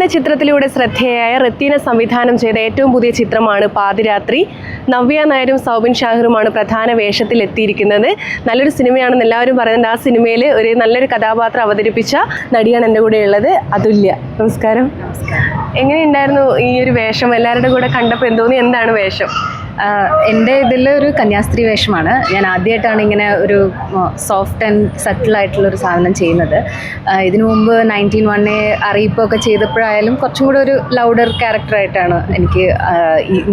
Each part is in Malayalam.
എന്ന ചിത്രത്തിലൂടെ ശ്രദ്ധേയായ റത്തീന സംവിധാനം ചെയ്ത ഏറ്റവും പുതിയ ചിത്രമാണ് പാതിരാത്രി. നവ്യ നായരും സൗബിൻ ഷാഹിറുമാണ് പ്രധാന വേഷത്തിൽ എത്തിയിരിക്കുന്നത് നല്ലൊരു സിനിമയാണെന്ന് എല്ലാവരും പറയുന്നത് ആ സിനിമയിൽ ഒരു നല്ലൊരു കഥാപാത്രം അവതരിപ്പിച്ച നടിയാണ് എന്റെ കൂടെ ഉള്ളത് അതുല്യ. നമസ്കാരം. എങ്ങനെയുണ്ടായിരുന്നു ഈ ഒരു വേഷം? എല്ലാവരുടെ കൂടെ കണ്ടപ്പോൾ എന്തോന്നി? എന്താണ് വേഷം? എന്റെ ഇതിൽ ഒരു കന്യാസ്ത്രീ വേഷമാണ്. ഞാൻ ആദ്യമായിട്ടാണ് ഇങ്ങനെ ഒരു സോഫ്റ്റ് ആൻഡ് സട്ടിൽ ആയിട്ടുള്ള ഒരു സാധനം ചെയ്യുന്നത്. ഇതിനു മുമ്പ് നയന്റീൻ വണ്ണെ അറിയിപ്പൊക്കെ ചെയ്തപ്പോഴായാലും കുറച്ചും കൂടെ ഒരു ലൗഡർ ക്യാരക്ടറായിട്ടാണ് എനിക്ക്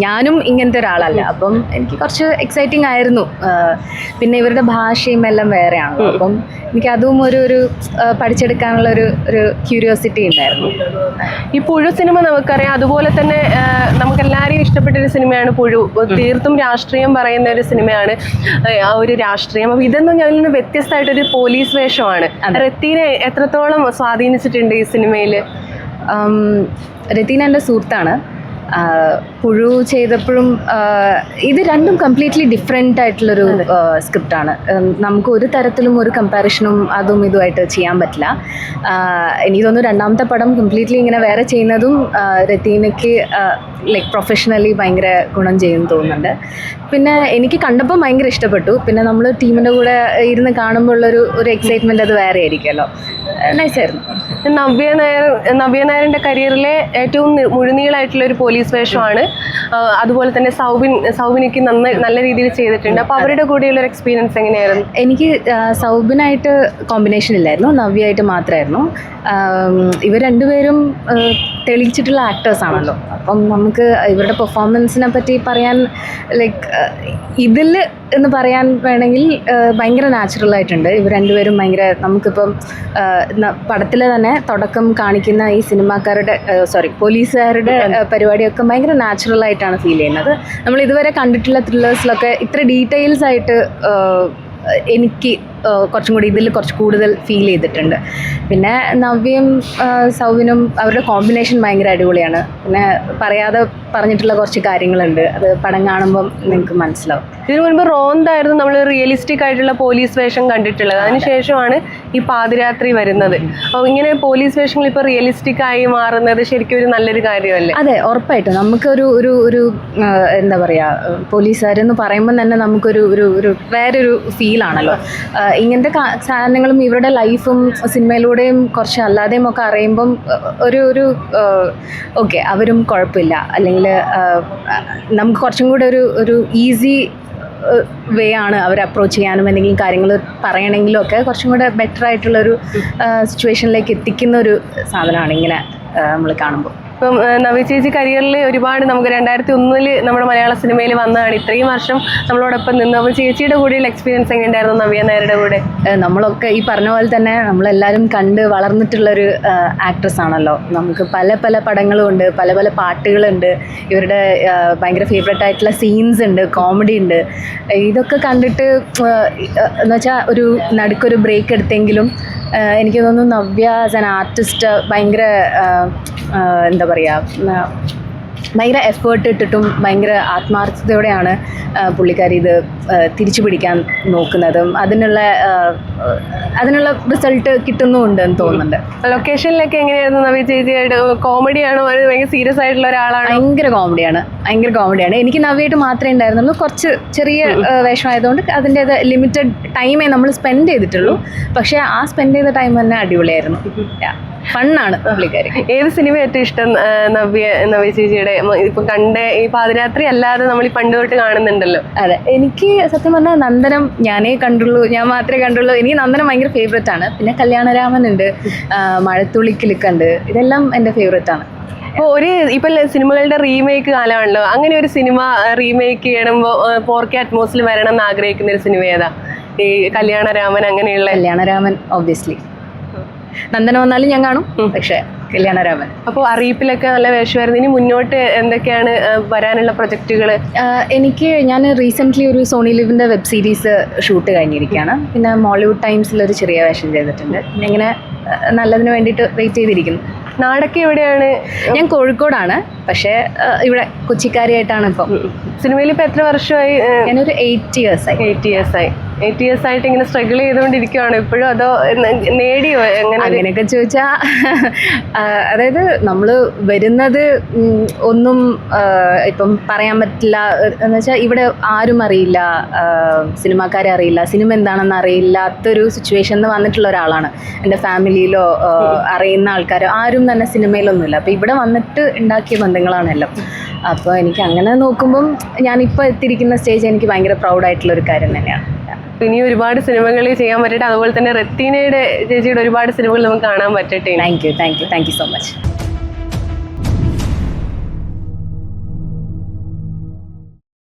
ഞാനും ഇങ്ങനത്തെ ഒരാളല്ല. അപ്പം എനിക്ക് കുറച്ച് എക്സൈറ്റിംഗ് ആയിരുന്നു. പിന്നെ ഇവരുടെ ഭാഷയും എല്ലാം വേറെയാണ് അപ്പം എനിക്ക് അതും ഒരു ഒരു പഠിച്ചെടുക്കാനുള്ള ഒരു ഒരു ക്യൂരിയോസിറ്റി ഉണ്ടായിരുന്നു. ഈ പുഴു സിനിമ നമുക്കറിയാം. അതുപോലെ തന്നെ നമുക്ക് നമുക്കെല്ലാവരെയും ഇഷ്ടപ്പെട്ടൊരു സിനിമയാണ് പുഴു. തീർത്തും രാഷ്ട്രീയം പറയുന്ന ഒരു സിനിമയാണ് ആ, ഒരു രാഷ്ട്രീയം. അപ്പോൾ ഇതൊന്നും ഞാൻ നിന്ന് വ്യത്യസ്തമായിട്ടൊരു പോലീസ് വേഷമാണ്. റത്തീനെ എത്രത്തോളം സ്വാധീനിച്ചിട്ടുണ്ട് ഈ സിനിമയിൽ രതീന എന്റെ സുഹൃത്താണ്. പുഴു ചെയ്തപ്പോഴും ഇത് രണ്ടും കംപ്ലീറ്റ്ലി ഡിഫറെന്റ് ആയിട്ടുള്ളൊരു സ്ക്രിപ്റ്റാണ് നമുക്ക് ഒരു തരത്തിലും ഒരു കമ്പാരിഷനും അതും ഇതുമായിട്ട് ചെയ്യാൻ പറ്റില്ല. എനിക്ക് തോന്നുന്നു രണ്ടാമത്തെ പടം കംപ്ലീറ്റ്ലി ഇങ്ങനെ വേറെ ചെയ്യുന്നതും രത്തീനയ്ക്ക് ലൈക്ക് പ്രൊഫഷണലി ഭയങ്കര ഗുണം ചെയ്യുമെന്ന് തോന്നുന്നുണ്ട്. പിന്നെ എനിക്ക് കണ്ടപ്പോൾ ഭയങ്കര ഇഷ്ടപ്പെട്ടു. പിന്നെ നമ്മൾ ടീമിന്റെ കൂടെ ഇരുന്ന് കാണുമ്പോൾ ഉള്ളൊരു ഒരു എക്സൈറ്റ്മെന്റ് അത് വേറെ ആയിരിക്കുമല്ലോ. നൈസായിരുന്നു നവ്യ നായർ നവ്യ നായരുടെ കരിയറിലെ ഏറ്റവും മുഴുനീളായിട്ടുള്ള ഒരു പോലീസ് വേഷമാണ് അതുപോലെ തന്നെ സൗബിൻ സൗബിനിക്ക് നന്ന നല്ല രീതിയിൽ ചെയ്തിട്ടുണ്ട്. അപ്പോൾ അവരുടെ കൂടെയുള്ള ഒരു എക്സ്പീരിയൻസ് എങ്ങനെയായിരുന്നു? എനിക്ക് സൗബിനായിട്ട് കോമ്പിനേഷൻ ഇല്ലായിരുന്നു. നവ്യയായിട്ട് മാത്രമായിരുന്നു ഇവർ രണ്ടുപേരും തെളിയിച്ചിട്ടുള്ള ആക്ടേഴ്സാണല്ലോ അപ്പം നമുക്ക് ഇവരുടെ പെർഫോമൻസിനെ പറ്റി പറയാൻ ലൈക്ക് ഇതിൽ എന്ന് പറയാൻ വേണമെങ്കിൽ ഭയങ്കര നാച്ചുറൽ ആയിട്ടുണ്ട്. ഇവർ രണ്ടുപേരും ഭയങ്കര നമുക്കിപ്പം പടത്തിൽ തന്നെ തുടക്കം കാണിക്കുന്ന ഈ സിനിമാക്കാരുടെ സോറി പോലീസുകാരുടെ പരിപാടിയൊക്കെ ഭയങ്കര നാച്ചുറൽ ആയിട്ടാണ് ഫീൽ ചെയ്യുന്നത്. നമ്മൾ ഇതുവരെ കണ്ടിട്ടുള്ള ത്രില്ലേഴ്സിലൊക്കെ ഇത്ര ഡീറ്റെയിൽസ് ആയിട്ട് എനിക്ക് കുറച്ചും കൂടി ഇതിൽ കുറച്ച് കൂടുതൽ ഫീൽ ചെയ്തിട്ടുണ്ട്. പിന്നെ നവ്യയും സൗവിനും അവരുടെ കോമ്പിനേഷൻ ഭയങ്കര അടിപൊളിയാണ്. പിന്നെ പറയാതെ പറഞ്ഞിട്ടുള്ള കുറച്ച് കാര്യങ്ങളുണ്ട്. അത് പടം കാണുമ്പം നിങ്ങൾക്ക് മനസ്സിലാവും. ഇതിനു മുൻപ് റോന്തായിരുന്നു നമ്മൾ റിയലിസ്റ്റിക് ആയിട്ടുള്ള പോലീസ് വേഷം കണ്ടിട്ടുള്ളത്. അതിനുശേഷമാണ് ഈ പാതിരാത്രി വരുന്നത്. അപ്പോൾ ഇങ്ങനെ പോലീസ് സ്റ്റേഷനിൽ ഇപ്പോൾ റിയലിസ്റ്റിക് ആയി മാറുന്നത് ശരിക്കും ഒരു നല്ലൊരു കാര്യമല്ലേ? അതെ ഉറപ്പായിട്ടും. നമുക്കൊരു ഒരു ഒരു എന്താ പറയുക പോലീസുകാരെന്ന് പറയുമ്പോൾ തന്നെ നമുക്കൊരു ഒരു ഒരു വേറൊരു ഫീലാണല്ലോ ഇങ്ങനത്തെ സാധനങ്ങളും ഇവരുടെ ലൈഫും സിനിമയിലൂടെയും കുറച്ച് അല്ലാതെയും ഒക്കെ അറിയുമ്പം ഒരു ഒരു ഓക്കെ അവരും കുഴപ്പമില്ല. അല്ലെങ്കിൽ നമുക്ക് കുറച്ചും കൂടെ ഒരു ഒരു ഈസി വേ ആണ് അവർ അപ്രോച്ച് ചെയ്യാനും എന്തെങ്കിലും കാര്യങ്ങൾ പറയണമെങ്കിലും ഒക്കെ കുറച്ചും കൂടെ ബെറ്റർ ആയിട്ടുള്ളൊരു സിറ്റുവേഷനിലേക്ക് എത്തിക്കുന്ന ഒരു സാധനമാണ് ഇങ്ങനെ നമ്മൾ കാണുമ്പോൾ ഇപ്പം നവി ചേച്ചി കരിയറിൽ ഒരുപാട് നമുക്ക് രണ്ടായിരത്തി ഒന്നിൽ നമ്മുടെ മലയാള സിനിമയിൽ വന്നതാണ്. ഇത്രയും വർഷം നമ്മളോടൊപ്പം നിന്ന്. അപ്പോൾ ചേച്ചിയുടെ കൂടെയുള്ള എക്സ്പീരിയൻസ് എങ്ങനെ ഉണ്ടായിരുന്നു നവ്യ നായരുടെ കൂടെ? നമ്മളൊക്കെ ഈ പറഞ്ഞ പോലെ തന്നെ നമ്മളെല്ലാവരും കണ്ട് വളർന്നിട്ടുള്ളൊരു ആക്ട്രസ് ആണല്ലോ. നമുക്ക് പല പല പടങ്ങളുമുണ്ട് പല പല പാട്ടുകളുണ്ട്. ഇവരുടെ ഭയങ്കര ഫേവറേറ്റ് ആയിട്ടുള്ള സീൻസ് ഉണ്ട് കോമഡി ഉണ്ട്. ഇതൊക്കെ കണ്ടിട്ട് എന്ന് വെച്ചാൽ ഒരു നടുക്കൊരു ബ്രേക്ക് എടുത്തെങ്കിലും എനിക്ക് തോന്നുന്നു നവ്യ ആസ് ആൻ ആർട്ടിസ്റ്റ് ഭയങ്കര എന്താ പറയുക ഭയങ്കര എഫേർട്ട് ഇട്ടിട്ടും ഭയങ്കര ആത്മാർത്ഥതയോടെയാണ് പുള്ളിക്കാരി ഇത് തിരിച്ചു പിടിക്കാൻ നോക്കുന്നതും അതിനുള്ള അതിനുള്ള റിസൾട്ട് കിട്ടുന്നുമുണ്ട് എന്ന് തോന്നുന്നുണ്ട്. ലൊക്കേഷനിലൊക്കെ എങ്ങനെയായിരുന്നു നവീ ചേച്ചിയായിട്ട്? കോമഡിയാണോ അത് ഭയങ്കര സീരിയസ് ആയിട്ടുള്ള ഒരാളാണ്? ഭയങ്കര കോമഡിയാണ് ഭയങ്കര കോമഡിയാണ് എനിക്ക് നവ്യായിട്ട് മാത്രമേ ഉണ്ടായിരുന്നുള്ളൂ. കുറച്ച് ചെറിയ വേഷമായതുകൊണ്ട് അതിന്റെ ലിമിറ്റഡ് ടൈമേ നമ്മൾ സ്പെൻഡ് ചെയ്തിട്ടുള്ളൂ. പക്ഷേ ആ സ്പെൻഡ് ചെയ്ത ടൈം തന്നെ അടിപൊളിയായിരുന്നു. ഫണ്ണാണ്. പുള്ളിക്കാരി ഏത് സിനിമ ഏറ്റവും ഇഷ്ടം നവ്യ നവ്യ ചേച്ചിയുടെ? ഇപ്പൊ കണ്ട ഈ പാതിരാത്രി അല്ലാതെ നമ്മൾ ഈ പണ്ട് തൊട്ട് കാണുന്നുണ്ടല്ലോ. അതെ. എനിക്ക് സത്യം പറഞ്ഞാൽ നന്ദനം ഞാനേ കണ്ടുള്ളൂ ഞാൻ മാത്രമേ കണ്ടുള്ളൂ. എനിക്ക് നന്ദനം ഭയങ്കര ഫേവറേറ്റ് ആണ്. പിന്നെ കല്യാണരാമൻ ഉണ്ട് മഴത്തുള്ളിക്കിലുക്കുണ്ട്. ഇതെല്ലാം എന്റെ ഫേവറേറ്റ് ആണ്. അപ്പോൾ ഒരു ഇപ്പം സിനിമകളുടെ റീമേക്ക് കാലമാണല്ലോ. അങ്ങനെ ഒരു സിനിമ റീമേക്ക് ചെയ്യണമ്പോൾ ഫോർ കെ അറ്റ്മോസിൽ വരണം എന്ന് ആഗ്രഹിക്കുന്ന ഒരു സിനിമ ഏതാ? ഈ കല്യാണരാമൻ അങ്ങനെയുള്ള കല്യാണരാമൻ ഒബ്വിയസ്ലി നന്ദനം വന്നാലും ഞാൻ കാണും. പക്ഷേ കല്യാണരാമൻ. അപ്പോൾ അറിയിപ്പിലൊക്കെ നല്ല വേഷമായിരുന്നു. ഇനി മുന്നോട്ട് എന്തൊക്കെയാണ് വരാനുള്ള പ്രൊജക്റ്റുകൾ എനിക്ക് ഞാൻ റീസെന്റ്ലി ഒരു സോണി ലിവിന്റെ വെബ് സീരീസ് ഷൂട്ട് കഴിഞ്ഞിരിക്കുകയാണ്. പിന്നെ മോളിവുഡ് ടൈംസിൽ ഒരു ചെറിയ വേഷം ചെയ്തിട്ടുണ്ട്. പിന്നെ ഇങ്ങനെ നല്ലതിന് വേണ്ടിയിട്ട് വെയിറ്റ് ചെയ്തിരിക്കുന്നു. നാടൊക്കെ എവിടെയാണ്? ഞാൻ കോഴിക്കോടാണ്. പക്ഷേ ഇവിടെ കൊച്ചിക്കാരിയായിട്ടാണ് ഇപ്പം സിനിമയിൽ ഇപ്പം എത്ര വർഷമായി ഞാനൊരു എയ്റ്റ് ഇയേഴ്സായി എയ്റ്റ് ഇയേഴ്സ് ആയി. എയ്റ്റ് ഇയേഴ്സ് ആയിട്ട് ഇങ്ങനെ സ്ട്രഗിൾ ചെയ്തുകൊണ്ടിരിക്കുകയാണ് ഇപ്പോഴും അതോ നേടിയോ എങ്ങനെ? അങ്ങനെയൊക്കെ ചോദിച്ചാൽ അതായത് നമ്മൾ വരുന്നത് ഒന്നും ഇപ്പം പറയാൻ പറ്റില്ല. എന്ന് വെച്ചാൽ ഇവിടെ ആരും അറിയില്ല സിനിമാക്കാരെ അറിയില്ല സിനിമ എന്താണെന്ന് അറിയില്ലാത്തൊരു സിറ്റുവേഷനിൽ വന്നിട്ടുള്ള ഒരാളാണ്. എന്റെ ഫാമിലിയിലോ അറിയുന്ന ആൾക്കാരോ ആരും തന്നെ സിനിമയിലൊന്നുമില്ല. അപ്പോൾ ഇവിടെ വന്നിട്ട് ഉണ്ടാക്കിയ ബന്ധങ്ങളാണെല്ലാം അപ്പോൾ എനിക്ക് അങ്ങനെ നോക്കുമ്പം ഞാനിപ്പോൾ എത്തിയിരിക്കുന്ന സ്റ്റേജ് എനിക്ക് ഭയങ്കര പ്രൗഡായിട്ടുള്ള ഒരു കാര്യം തന്നെയാണ്. ഇനി ഒരുപാട് സിനിമകൾ ചെയ്യാൻ പറ്റട്ടെ അതുപോലെ തന്നെ റെത്തീനയുടെ ചേച്ചിയുടെ ഒരുപാട് സിനിമകൾ നമുക്ക് കാണാൻ പറ്റട്ടെ. Thank you thank you thank you so much